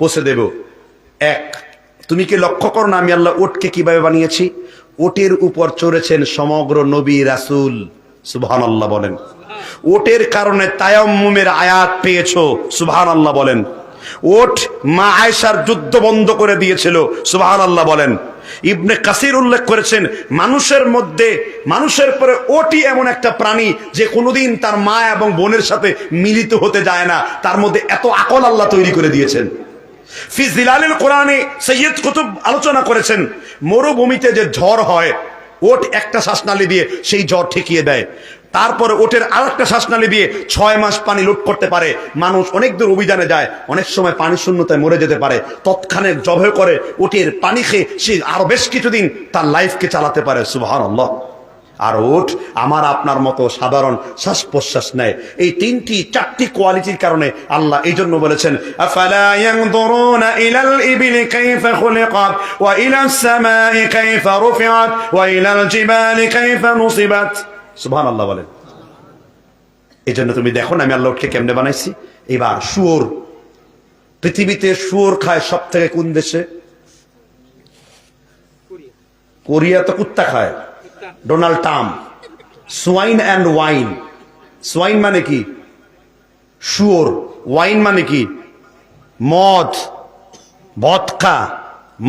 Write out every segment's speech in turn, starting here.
পৌঁছে দেব। এক, তুমি কি লক্ষ্য করো না আমি আল্লাহ ওটকে কীভাবে বানিয়েছি? ওটের উপর চড়েছেন সমগ্র নবী রাসুল। সুবহান আল্লাহ বলেন। ওটের কারণে তায়াম্মুমের আয়াত পেয়েছ সুবহান আল্লাহ বলেন। ওট মা আয়েশার যুদ্ধ বন্ধ করে দিয়েছিল সুবহান আল্লাহ বলেন। ইবনে কাসির উল্লেখ করেছেন, মানুষের মধ্যে, মানুষের পরে ওটি এমন একটা প্রাণী যে কোনোদিন তার মা এবং বোনের সাথে মিলিত হতে যায় না। তার মধ্যে এত আকল আল্লাহ তৈরি করে দিয়েছেন। ফি জিলালিল কোরআনে সৈয়দ কুতুব আলোচনা করেছেন, মরুভূমিতে যে ঝড় হয়, ওট একটা শ্বাসনালী দিয়ে সেই ঝড় ঠেকিয়ে দেয়। তারপরে ওটের আর একটা শ্বাসনালী দিয়ে ছয় মাস পানি লুট করতে পারে। মানুষ অনেক দূর অভিযানে যায়, অনেক সময় পানি শূন্যতায় মরে যেতে পারে। তৎক্ষণে জবে করে ওটের পানি খেয়ে সে আরও বেশ কিছুদিন তার লাইফকে চালাতে পারে সুবাহ আর ওঠ। আমার আপনার মতো সাধারণ শ্বাস প্রশ্বাস নেয়। এই তিনটি, চারটি কোয়ালিটির কারণে আল্লাহ এই জন্য বলেছেন নুসিবাত। সুবহানাল্লাহ বলেন। এই জন্য তুমি দেখো না আমি আল্লাহ উঠকে কেমনে বানাইছি? এবার শুয়োর। পৃথিবীতে শুয়োর খায় সব থেকে কোন দেশে? কোরিয়া তো কুত্তা খায়। Donald Trump swine and wine swine মানে কি? শুয়োর ওয়াইন মানে কি? মদ ভদকা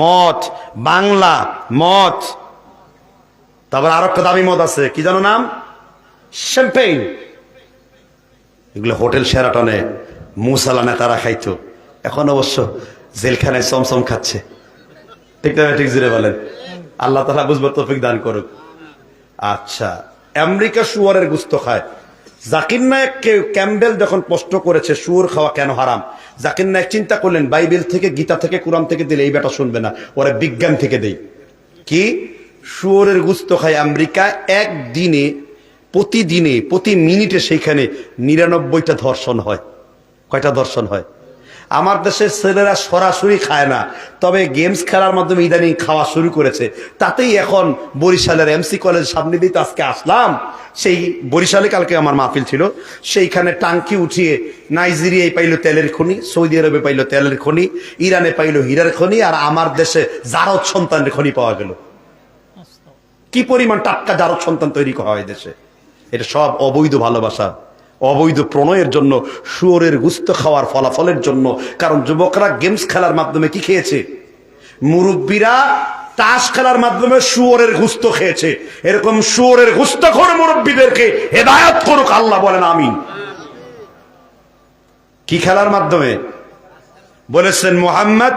মদ বাংলা মদ তারপর আরও একটা দামি মদ আছে। কি জানো নাম? শ্যাম্পেইন এগুলো হোটেল সেরাটনে মুসালা নেতারা খাইতো। এখন অবশ্য জেলখানায় চমচম খাচ্ছে। ঠিক না, ঠিক জিরে বলেন। আল্লাহ তালা বুঝবার তৌফিক দান করুক। আচ্ছা আমেরিকা শুয়ারের গুস্ত খায়। জাকির নায়ককে ক্যাম্বেল যখন প্রশ্ন করেছে শুয়োর খাওয়া কেন হারাম, জাকির নায়ক চিন্তা করলেন, বাইবেল থেকে, গীতা থেকে, কোরআন থেকে দিলে এই বেটা শুনবে না, ওরা বিজ্ঞান থেকে দেই। কি? শুয়োরের গুস্ত খায় আমেরিকা, একদিনে, প্রতিদিনে, প্রতি মিনিটে সেইখানে নিরানব্বইটা ধর্ষণ হয়। কয়টা ধর্ষণ হয়? আমার দেশের ছেলেরা সরাসরি খায় না। তবে গেমস খেলার মাধ্যমে ইদানিং খাওয়া শুরু করেছে। তাতেই এখন বরিশালের এমসি কলেজ সামনে দিয়ে আজকে আসলাম। সেই বরিশালে কালকে আমার মাহফিল ছিল। সেইখানে টাঙ্কি উঠিয়ে নাইজেরিয়ায় পাইলো তেলের খনি, সৌদি আরবে পাইলো তেলের খনি, ইরানে পাইলো হীরার খনি, আর আমার দেশে জারদ সন্তানের খনি পাওয়া গেল। কি পরিমাণ টাটকা জারদ সন্তান তৈরি করা হয় দেশে? এটা সব অবৈধ ভালোবাসা। অবৈধ প্রণয়ের জন্য, শুয়োরের গুস্ত খাওয়ার ফলাফলের জন্য। কারণ যুবকরা গেমস খেলার মাধ্যমে কি খেয়েছে? মুরব্বীরা তাস খেলার মাধ্যমে শুয়োরের গুস্ত খেয়েছে। এরকম শুয়োরের গুস্ত করে মুরব্বীদেরকে হেদায়াত করুক আল্লাহ বলেন আমি কি খেলার মাধ্যমে? বলেছেন, মোহাম্মদ